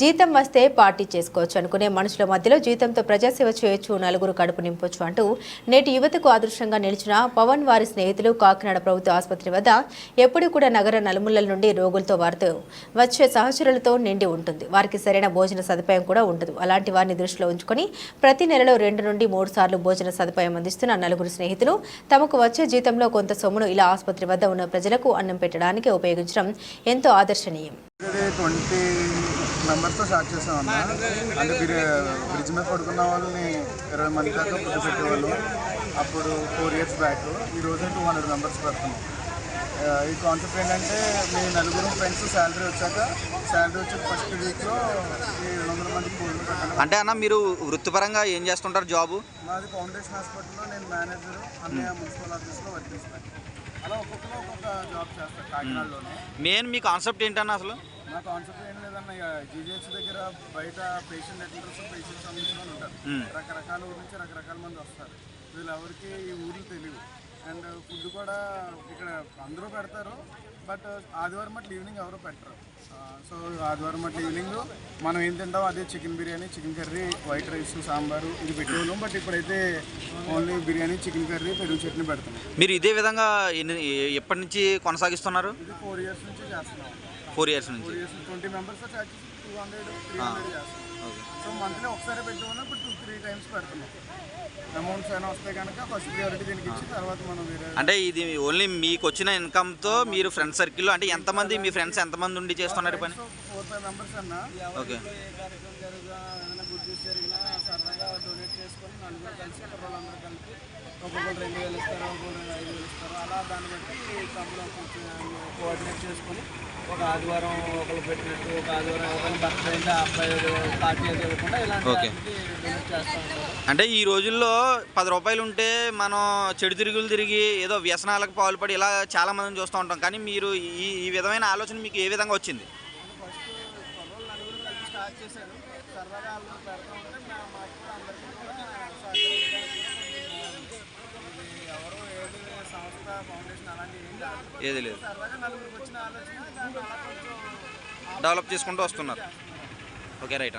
జీతం వస్తే పార్టీ చేసుకోవచ్చు అనుకునే మనుషుల మధ్యలో జీతంతో ప్రజాసేవ చేయొచ్చు నలుగురు కడుపు నింపొచ్చు అంటూ నేటి యువతకు ఆదర్శంగా నిలిచిన పవన్ వారి స్నేహితులు కాకినాడ ప్రభుత్వ ఆసుపత్రి వద్ద ఎప్పుడూ కూడా నగర నలుమూలల నుండి రోగులతో వారితో వచ్చే సహచరులతో నిండి ఉంటుంది. వారికి సరైన భోజన సదుపాయం కూడా ఉండదు. అలాంటి వారిని దృష్టిలో ఉంచుకొని ప్రతి నెలలో రెండు నుండి మూడు సార్లు భోజన సదుపాయం అందిస్తున్న నలుగురు స్నేహితులు తమకు వచ్చే జీతంలో కొంత సొమ్మును ఇలా ఆసుపత్రి వద్ద ఉన్న ప్రజలకు అన్నం పెట్టడానికి ఉపయోగించడం ఎంతో ఆదర్శనీయం. ట్వంటీ మెంబర్స్తో స్టార్ట్ చేసాం అన్న. అంటే బ్రి- బ్రిడ్జ్ మీద పడుకున్న వాళ్ళని ఇరవై మంది దాకా ఫుడ్ పెట్టేవాళ్ళు. అప్పుడు ఫోర్ ఇయర్స్ బ్యాక్ ఈ రోజు టూ హండ్రెడ్ మెంబర్స్ పెడుతున్నాం. ఈ కాన్సెప్ట్ ఏంటంటే మీ నలుగురు ఫ్రెండ్స్ శాలరీ వచ్చాక శాలరీ వచ్చిన ఫస్ట్ వీక్లో ఈ రెండు వందల భోజనం పెట్టాను అంటే అన్న మీరు వృత్తిపరంగా ఏం చేస్తుంటారు జాబు? మాది ఫౌండేషన్ హాస్పిటల్లో నేను మేనేజర్ అన్నయ్య మున్సిపల్ ఆఫీస్లో వర్క్ చేస్తాను. అలా ఒక్కొక్కరు ఒక్కొక్క జాబ్ చేస్తాను కాకినాడలోనే. మెయిన్ మీ కాన్సెప్ట్ ఏంటన్న అసలు? నా కాన్సెప్ట్ ఏం లేదన్న ఇక జీజీహెచ్ దగ్గర బయట పేషెంట్ అటెండర్స్ పేషెంట్స్ వాళ్ళు ఉంటారు. రకరకాల ఊరు నుంచి రకరకాల మంది వస్తారు. వీళ్ళు ఎవరికి ఈ ఊర్లు తెలియదు అండ్ ఫుడ్ కూడా ఇక్కడ అందరూ పెడతారు బట్ ఆదివారం అట్లా ఈవినింగ్ ఎవరు పెట్టరు. సో ఆదివారం అట్లా ఈవినింగ్ మనం ఏం తింటాం అదే chicken biryani chicken curry white rice sambar ఇది పెట్టేవాళ్ళం. బట్ ఇప్పుడైతే ఓన్లీ బిర్యానీ చికెన్ కర్రీ పెరుగు చట్నీ పెడుతున్నాం. మీరు ఇదే విధంగా ఎప్పటి నుంచి కొనసాగిస్తున్నారు? ఇది ఫోర్ ఇయర్స్ నుంచి చేస్తున్నాం. ఫోర్ ఇయర్స్ నుంచి? Twenty members two hundred three hundred చేస్తాం సో మంత్లీ ఒకసారి పెట్టుకున్నా ఇప్పుడు టూ త్రీ టైమ్స్ పెడుతున్నాం. అమౌంట్స్ అయినా వస్తే కనుక ఫస్ట్ ప్రియారిటీ దీనికి ఇచ్చి తర్వాత మనం వేరే అంటే ఇది ఓన్లీ మీకు వచ్చిన ఇన్కమ్తో మీరు ఫ్రెండ్ సర్కిల్లో అంటే ఎంతమంది మీ ఫ్రెండ్స్ ఎంతమంది ఉండి చేస్తున్నారు పని? ఫోర్ ఫైవ్ మెంబర్స్ అన్న. ఓకే. ఏ కార్యక్రమం జరిగినా ఏదైనా గుడ్ న్యూస్ జరిగినా సరదాగా డొనేట్ నలుగురు కలిసి కుర్రోళ్ళందరూ కలిపి ఒక్కొక్కరు రెండు వేలు ఇస్తారు ఒక్కొక్కరు ఐదు వేలు ఇస్తారు. అలా దాన్ని బట్టి తమ్ముడు కోఆర్డినేట్ చేసుకొని ఒక ఆదివారం ఒకరు పెట్టినట్టు ఒక ఆదివారం ఒకరు బర్త్డే అయితే ఆ అబ్బాయి పార్టీ అది ఇవ్వకుండా ఇలాంటి అంటే ఈ రోజుల్లో పది రూపాయలు ఉంటే మనం చెడు తిరుగులు తిరిగి ఏదో వ్యసనాలకు పాల్పడి ఇలా చాలా మందిని చూస్తూ ఉంటాం. కానీ మీరు ఈ ఈ విధమైన ఆలోచన మీకు ఏ విధంగా వచ్చింది? స్టార్ట్ చేశారు. సరదాగా వాళ్ళు పెడతా ఉంటే ఏది లేదు. డెవలప్ చేసుకుంటూ వస్తున్నారు. Okay right